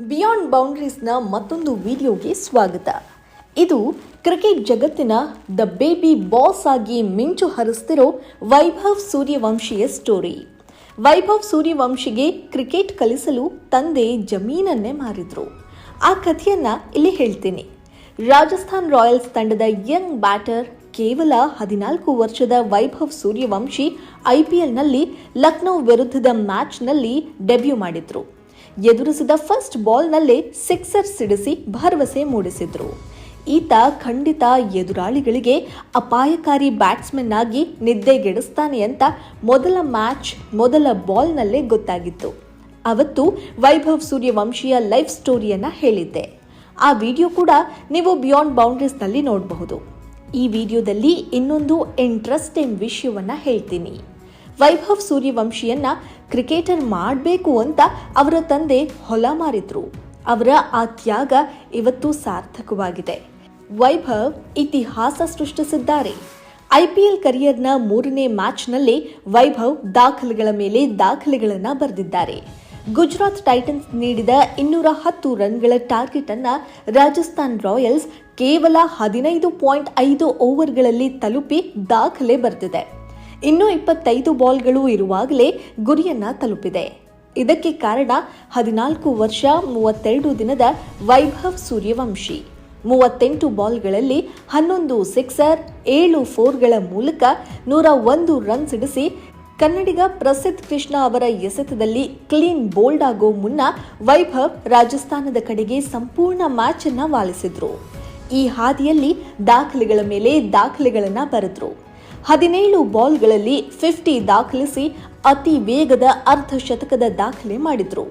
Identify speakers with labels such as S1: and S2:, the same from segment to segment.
S1: Beyond ಬೌಂಡ್ರೀಸ್ನ ಮತ್ತೊಂದು ವಿಡಿಯೋಗೆ ಸ್ವಾಗತ. ಇದು ಕ್ರಿಕೆಟ್ ಜಗತ್ತಿನ ದ ಬೇಬಿ ಬಾಸ್ ಆಗಿ ಮಿಂಚು ಹರಿಸ್ತಿರೋ ವೈಭವ್ ಸೂರ್ಯವಂಶಿಯ ಸ್ಟೋರಿ. ವೈಭವ್ ಸೂರ್ಯವಂಶಿಗೆ ಕ್ರಿಕೆಟ್ ಕಲಿಸಲು ತಂದೆ ಜಮೀನನ್ನೇ ಮಾರಿದ್ರು. ಆ ಕಥೆಯನ್ನ ಇಲ್ಲಿ ಹೇಳ್ತೀನಿ. ರಾಜಸ್ಥಾನ್ ರಾಯಲ್ಸ್ ತಂಡದ ಯಂಗ್ ಬ್ಯಾಟರ್ ಕೇವಲ ಹದಿನಾಲ್ಕು ವರ್ಷದ ವೈಭವ್ ಸೂರ್ಯವಂಶಿ ಐಪಿಎಲ್ನಲ್ಲಿ ಲಕ್ನೋ ವಿರುದ್ಧದ ಮ್ಯಾಚ್ನಲ್ಲಿ ಡೆಬ್ಯೂ ಮಾಡಿದ್ರು. ಎದುರಿಸಿದ ಫಸ್ಟ್ ಬಾಲ್ನಲ್ಲೇ ಸಿಕ್ಸರ್ ಸಿಡಿಸಿ ಭರವಸೆ ಮೂಡಿಸಿದ್ರು. ಈತ ಖಂಡಿತ ಎದುರಾಳಿಗಳಿಗೆ ಅಪಾಯಕಾರಿ ಬ್ಯಾಟ್ಸ್ಮನ್ ಆಗಿ ನಿದ್ದೆಗೆಡಿಸ್ತಾನೆ ಅಂತ ಮೊದಲ ಮ್ಯಾಚ್ ಮೊದಲ ಬಾಲ್ನಲ್ಲೇ ಗೊತ್ತಾಗಿತ್ತು. ಅವತ್ತು ವೈಭವ್ ಸೂರ್ಯವಂಶಿಯ ಲೈಫ್ ಸ್ಟೋರಿಯನ್ನ ಹೇಳಿದ್ದೆ. ಆ ವಿಡಿಯೋ ಕೂಡ ನೀವು ಬಿಯಾಂಡ್ ಬೌಂಡ್ರೀಸ್ನಲ್ಲಿ ನೋಡಬಹುದು. ಈ ವಿಡಿಯೋದಲ್ಲಿ ಇನ್ನೊಂದು ಇಂಟ್ರೆಸ್ಟಿಂಗ್ ವಿಷಯವನ್ನು ಹೇಳ್ತೀನಿ. ವೈಭವ್ ಸೂರ್ಯವಂಶಿಯನ್ನ ಕ್ರಿಕೆಟರ್ ಮಾಡಬೇಕು ಅಂತ ಅವರ ತಂದೆ ಹೊಲ ಮಾರಿದ್ರು. ಅವರ ಆ ತ್ಯಾಗ ಇವತ್ತು ಸಾರ್ಥಕವಾಗಿದೆ. ವೈಭವ್ ಇತಿಹಾಸ ಸೃಷ್ಟಿಸಿದ್ದಾರೆ. ಐಪಿಎಲ್ ಕರಿಯರ್ನ ಮೂರನೇ ಮ್ಯಾಚ್ನಲ್ಲಿ ವೈಭವ್ ದಾಖಲೆಗಳ ಮೇಲೆ ದಾಖಲೆಗಳನ್ನು ಬರೆದಿದ್ದಾರೆ. ಗುಜರಾತ್ ಟೈಟನ್ಸ್ ನೀಡಿದ ಇನ್ನೂರ ಹತ್ತು ರನ್ಗಳ ಟಾರ್ಗೆಟ್ ಅನ್ನು ರಾಜಸ್ಥಾನ್ ರಾಯಲ್ಸ್ ಕೇವಲ ಹದಿನೈದು ಪಾಯಿಂಟ್ ಐದು ಓವರ್ಗಳಲ್ಲಿ ತಲುಪಿ ದಾಖಲೆ ಬರೆದಿದೆ. ಇನ್ನೂ ಇಪ್ಪತ್ತೈದು ಬಾಲ್ಗಳು ಇರುವಾಗಲೇ ಗುರಿಯನ್ನ ತಲುಪಿದೆ. ಇದಕ್ಕೆ ಕಾರಣ ಹದಿನಾಲ್ಕು ವರ್ಷ ಮೂವತ್ತೆರಡು ದಿನದ ವೈಭವ್ ಸೂರ್ಯವಂಶಿ. ಮೂವತ್ತೆಂಟು ಬಾಲ್ಗಳಲ್ಲಿ ಹನ್ನೊಂದು ಸಿಕ್ಸರ್, ಏಳು ಫೋರ್ಗಳ ಮೂಲಕ ನೂರ ಒಂದು ರನ್ ಸಿಡಿಸಿ ಕನ್ನಡಿಗ ಪ್ರಸಿದ್ಧ ಕೃಷ್ಣ ಅವರ ಎಸೆತದಲ್ಲಿ ಕ್ಲೀನ್ ಬೋಲ್ಡ್ ಆಗೋ ಮುನ್ನ ವೈಭವ್ ರಾಜಸ್ಥಾನದ ಕಡೆಗೆ ಸಂಪೂರ್ಣ ಮ್ಯಾಚ್ ಅನ್ನ ವಾಲಿಸಿದ್ರು. ಈ ಹಾದಿಯಲ್ಲಿ ದಾಖಲೆಗಳ ಮೇಲೆ ದಾಖಲೆಗಳನ್ನ ಬರೆದ್ರು. ಹದಿನೇಳು ಬಾಲ್ಗಳಲ್ಲಿ ಫಿಫ್ಟಿ ದಾಖಲಿಸಿ ಅತಿ ವೇಗದ ಅರ್ಧ ಶತಕದ ದಾಖಲೆ ಮಾಡಿದ್ರು.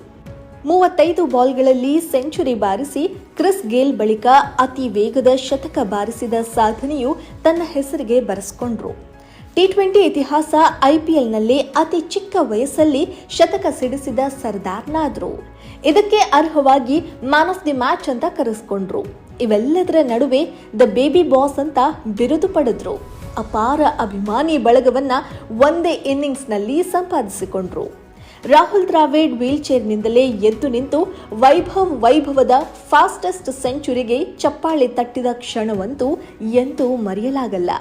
S1: ಮೂವತ್ತೈದು ಬಾಲ್ಗಳಲ್ಲಿ ಸೆಂಚುರಿ ಬಾರಿಸಿ ಕ್ರಿಸ್ ಗೇಲ್ ಬಳಿಕ ಅತಿ ವೇಗದ ಶತಕ ಬಾರಿಸಿದ ಸಾಧನೆಯು ತನ್ನ ಹೆಸರಿಗೆ ಬರೆಸ್ಕೊಂಡ್ರು. ಟಿ ಟ್ವೆಂಟಿ ಇತಿಹಾಸ ಐಪಿಎಲ್ನಲ್ಲಿ ಅತಿ ಚಿಕ್ಕ ವಯಸ್ಸಲ್ಲಿ ಶತಕ ಸಿಡಿಸಿದ ಸರ್ದಾರ್ನಾದ್ರು. ಇದಕ್ಕೆ ಅರ್ಹವಾಗಿ ಮ್ಯಾನ್ ಆಫ್ ದಿ ಮ್ಯಾಚ್ ಅಂತ ಕರೆಸ್ಕೊಂಡ್ರು. ಇವೆಲ್ಲದರ ನಡುವೆ ದ ಬೇಬಿ ಬಾಸ್ ಅಂತ ಬಿರುದು ಪಡೆದ್ರು. ಅಪಾರ ಅಭಿಮಾನಿ ಬಳಗವನ್ನ ಒಂದೇ ಇನ್ನಿಂಗ್ಸ್ನಲ್ಲಿ ಸಂಪಾದಿಸಿಕೊಂಡ್ರು. ರಾಹುಲ್ ದ್ರಾವಿಡ್ ವೀಲ್ ಚೇರ್ನಿಂದಲೇ ಎದ್ದು ನಿಂತು ವೈಭವ್ ವೈಭವದ ಫಾಸ್ಟೆಸ್ಟ್ ಸೆಂಚುರಿಗೆ ಚಪ್ಪಾಳೆ ತಟ್ಟಿದ ಕ್ಷಣವಂತೂ ಎಂದೂ ಮರೆಯಲಾಗಲ್ಲ.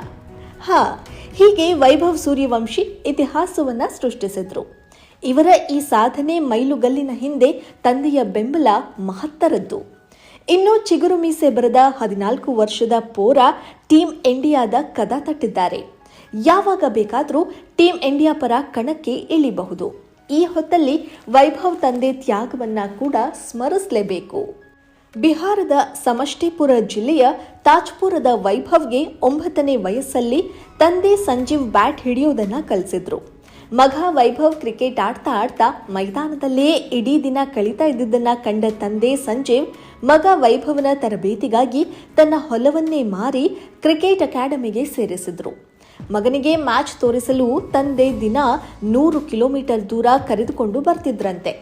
S1: ಹಾ, ಹೀಗೆ ವೈಭವ್ ಸೂರ್ಯವಂಶಿ ಇತಿಹಾಸವನ್ನ ಸೃಷ್ಟಿಸಿದ್ರು. ಇವರ ಈ ಸಾಧನೆ ಮೈಲುಗಲ್ಲಿನ ಹಿಂದೆ ತಂದೆಯ ಬೆಂಬಲ ಮಹತ್ತರದ್ದು. ಇನ್ನು ಚಿಗುರು ಮೀಸೆ ಬರೆದ ಹದಿನಾಲ್ಕು ವರ್ಷದ ಪೋರ ಟೀಂ ಇಂಡಿಯಾದ ಕದ ತಟ್ಟಿದ್ದಾರೆ. ಯಾವಾಗ ಬೇಕಾದರೂ ಟೀಂ ಇಂಡಿಯಾ ಪರ ಕಣಕ್ಕೆ ಇಳಿಬಹುದು. ಈ ಹೊತ್ತಲ್ಲಿ ವೈಭವ್ ತಂದೆ ತ್ಯಾಗವನ್ನ ಕೂಡ ಸ್ಮರಿಸಲೇಬೇಕು. ಬಿಹಾರದ ಸಮಷ್ಟಿಪುರ ಜಿಲ್ಲೆಯ ತಾಜ್ಪುರದ ವೈಭವ್ಗೆ ಒಂಬತ್ತನೇ ವಯಸ್ಸಲ್ಲಿ ತಂದೆ ಸಂಜೀವ್ ಬ್ಯಾಟ್ ಹಿಡಿಯೋದನ್ನ ಕಲಿಸಿದ್ರು. ಮಗ ವೈಭವ್ ಕ್ರಿಕೆಟ್ ಆಡ್ತಾ ಆಡ್ತಾ ಮೈದಾನದಲ್ಲೇ ಇಡೀ ದಿನ ಕಳೀತಾ ಇದ್ದುದನ್ನ ಕಂಡ ತಂದೆ ಸಂಜೀವ್ ಮಗ ವೈಭವನ ತರಬೇತಿಗಾಗಿ ತನ್ನ ಹೊಲವನ್ನೇ ಮಾರಿ ಕ್ರಿಕೆಟ್ ಅಕಾಡೆಮಿಗೆ ಸೇರಿಸಿದ್ರು. ಮಗನಿಗೆ ಮ್ಯಾಚ್ ತೋರಿಸಲು ತಂದೆ ದಿನ ನೂರು ಕಿಲೋಮೀಟರ್ ದೂರ ಕರೆದುಕೊಂಡು ಬರ್ತಿದ್ರಂತೆ.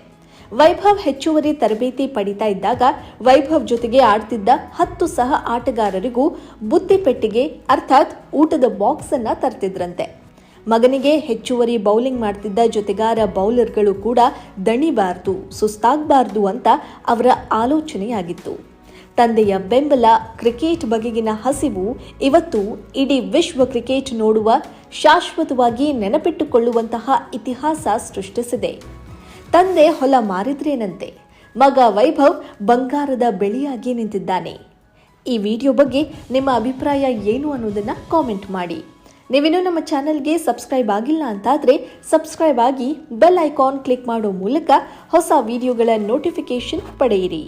S1: ವೈಭವ್ ಹೆಚ್ಚುವರಿ ತರಬೇತಿ ಪಡಿತಾ ಇದ್ದಾಗ ವೈಭವ್ ಜೊತೆಗೆ ಆಡ್ತಿದ್ದ ಹತ್ತು ಸಹ ಆಟಗಾರರಿಗೂ ಬುತ್ತಿ ಪೆಟ್ಟಿಗೆ ಅರ್ಥಾತ್ ಊಟದ ಬಾಕ್ಸ್ ಅನ್ನ ತರ್ತಿದ್ರಂತೆ. ಮಗನಿಗೆ ಹೆಚ್ಚುವರಿ ಬೌಲಿಂಗ್ ಮಾಡ್ತಿದ್ದ ಜೊತೆಗಾರ ಬೌಲರ್ಗಳು ಕೂಡ ದಣಿಬಾರ್ದು, ಸುಸ್ತಾಗಬಾರ್ದು ಅಂತ ಅವರ ಆಲೋಚನೆಯಾಗಿತ್ತು. ತಂದೆಯ ಬೆಂಬಲ, ಕ್ರಿಕೆಟ್ ಬಗೆಗಿನ ಹಸಿವು ಇವತ್ತು ಇಡೀ ವಿಶ್ವ ಕ್ರಿಕೆಟ್ ನೋಡುವ ಶಾಶ್ವತವಾಗಿ ನೆನಪಿಟ್ಟುಕೊಳ್ಳುವಂತಹ ಇತಿಹಾಸ ಸೃಷ್ಟಿಸಿದೆ. ತಂದೆ ಹೊಲ ಮಾರಿದ್ರೇನಂತೆ, ಮಗ ವೈಭವ್ ಬಂಗಾರದ ಬೆಳೆಯಾಗಿ ನಿಂತಿದ್ದಾನೆ. ಈ ವಿಡಿಯೋ ಬಗ್ಗೆ ನಿಮ್ಮ ಅಭಿಪ್ರಾಯ ಏನು ಅನ್ನೋದನ್ನು ಕಾಮೆಂಟ್ ಮಾಡಿ. ನೀವಿನ್ನೂ ನಮ್ಮ ಚಾನೆಲ್ಗೆ ಸಬ್ಸ್ಕ್ರೈಬ್ ಆಗಿಲ್ಲ ಅಂತಾದರೆ ಸಬ್ಸ್ಕ್ರೈಬ್ ಆಗಿ ಬೆಲ್ ಐಕಾನ್ ಕ್ಲಿಕ್ ಮಾಡೋ ಮೂಲಕ ಹೊಸ ವಿಡಿಯೋಗಳ ನೋಟಿಫಿಕೇಷನ್ ಪಡೆಯಿರಿ.